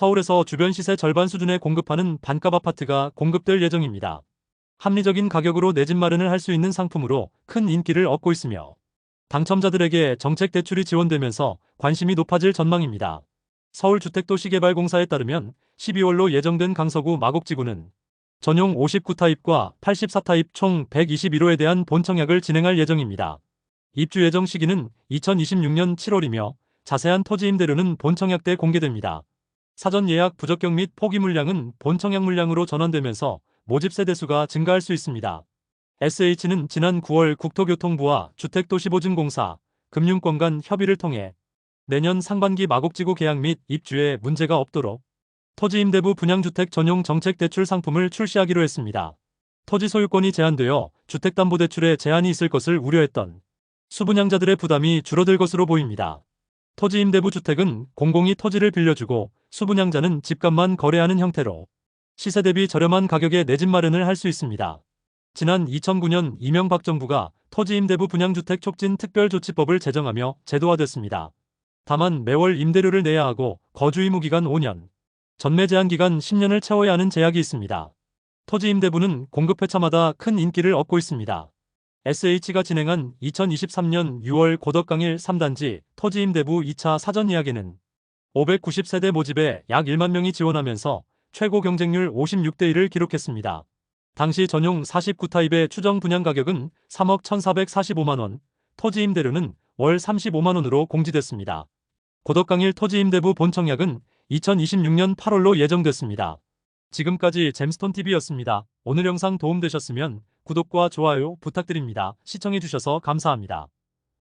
서울에서 주변 시세 절반 수준에 공급하는 반값 아파트가 공급될 예정입니다. 합리적인 가격으로 내 집 마련을 할 수 있는 상품으로 큰 인기를 얻고 있으며 당첨자들에게 정책 대출이 지원되면서 관심이 높아질 전망입니다. 서울주택도시개발공사에 따르면 12월로 예정된 강서구 마곡지구는 전용 59타입과 84타입 총 121호에 대한 본청약을 진행할 예정입니다. 입주 예정 시기는 2026년 7월이며 자세한 토지 임대료는 본청약 때 공개됩니다. 사전 예약 부적격 및 포기 물량은 본청약 물량으로 전환되면서 모집 세대수가 증가할 수 있습니다. SH는 지난 9월 국토교통부와 주택도시보증공사, 금융권 간 협의를 통해 내년 상반기 마곡지구 계약 및 입주에 문제가 없도록 토지임대부 분양주택 전용 정책 대출 상품을 출시하기로 했습니다. 토지 소유권이 제한되어 주택담보대출에 제한이 있을 것을 우려했던 수분양자들의 부담이 줄어들 것으로 보입니다. 토지임대부 주택은 공공이 토지를 빌려주고 수분양자는 집값만 거래하는 형태로 시세 대비 저렴한 가격에 내 집 마련을 할 수 있습니다. 지난 2009년 이명박 정부가 토지 임대부 분양주택 촉진 특별조치법을 제정하며 제도화됐습니다. 다만 매월 임대료를 내야 하고 거주 의무 기간 5년, 전매 제한 기간 10년을 채워야 하는 제약이 있습니다. 토지 임대부는 공급 회차마다 큰 인기를 얻고 있습니다. SH가 진행한 2023년 6월 고덕강일 3단지 토지 임대부 2차 사전 예약에는 590세대 모집에 약 1만 명이 지원하면서 최고 경쟁률 56대 1을 기록했습니다. 당시 전용 49타입의 추정 분양 가격은 3억 1,445만원, 토지 임대료는 월 35만원으로 공지됐습니다. 고덕강일 토지임대부 본청약은 2026년 8월로 예정됐습니다. 지금까지 잼스톤TV였습니다. 오늘 영상 도움되셨으면 구독과 좋아요 부탁드립니다. 시청해주셔서 감사합니다.